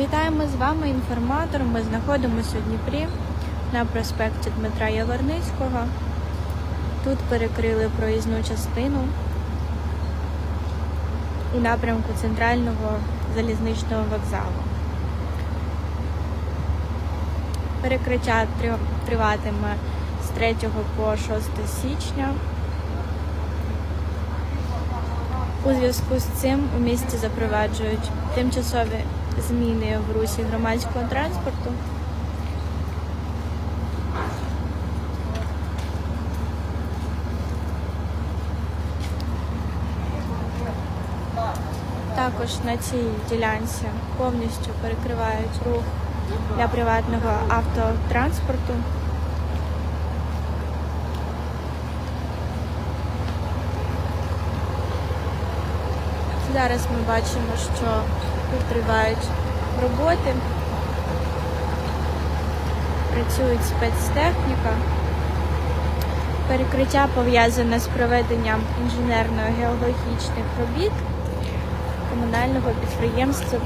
Вітаємо з вами інформатор. Ми знаходимося у Дніпрі на проспекті Дмитра Яворницького. Тут перекрили проїзну частину у напрямку центрального залізничного вокзалу. Перекриття триватиме з 3 по 6 січня. У зв'язку з цим у місті запроваджують тимчасові зміни в русі громадського транспорту. Також на цій ділянці повністю перекривають рух для приватного автотранспорту. Зараз ми бачимо, що тут тривають роботи, працюють спецтехніка. Перекриття пов'язане з проведенням інженерно-геологічних робіт комунального підприємства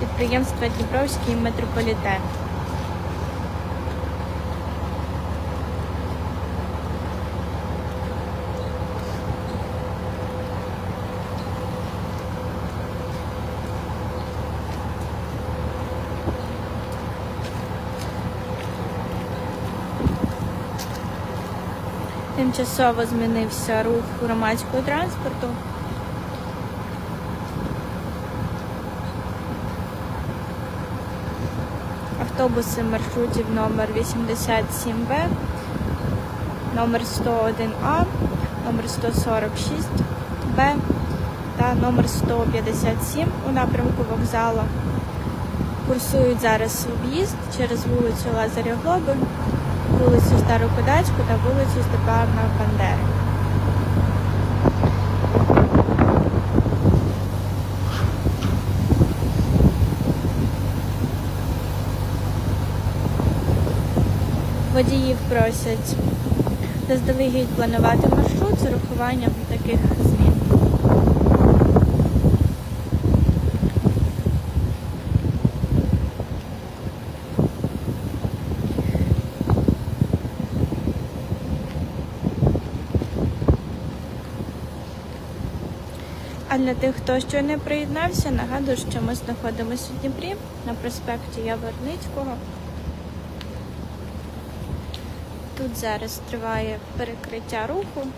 підприємства Дніпровський метрополітен. Тимчасово змінився рух громадського транспорту. Автобуси маршрутів номер 87Б, номер 101А, номер 146Б та номер 157 у напрямку вокзалу. Курсують зараз об'їзд через вулицю Лазаря Глоби, вулицю Старокодацьку та вулицю Степана Бандери. Водіїв просять заздалегідь планувати маршрут з урахуванням таких змін. А для тих, хто ще не приєднався, нагадую, що ми знаходимося у Дніпрі на проспекті Яворницького. Тут зараз триває перекриття руху.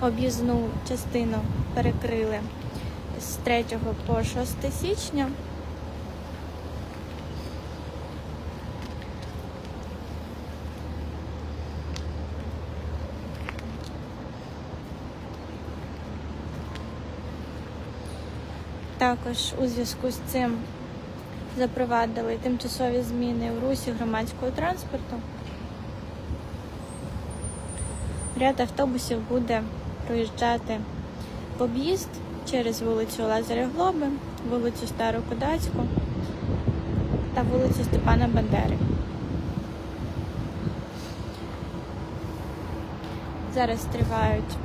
Об'їзну частину перекрили з 3 по 6 січня. Також у зв'язку з цим запровадили тимчасові зміни в русі громадського транспорту. Ряд автобусів буде проїжджати в об'їзд через вулицю Лазаря Глоби, вулицю Старокодацьку та вулицю Степана Бандери. Зараз тривають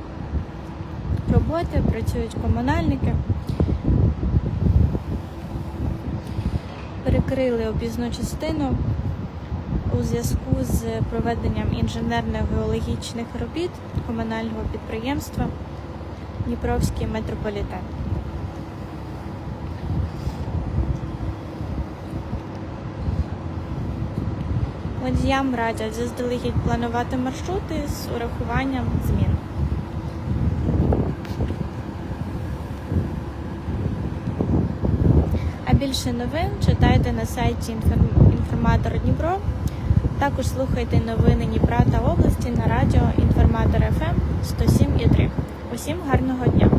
роботи, працюють комунальники. Перекрили об'їзну частину у зв'язку з проведенням інженерно-геологічних робіт комунального підприємства Дніпровський метрополітен. Водіям радять заздалегідь планувати маршрути з урахуванням змін. Більше новин читайте на сайті Інформатор Дніпро. Також слухайте новини Дніпра та області на радіо Інформатор ФМ 107,3. Усім гарного дня!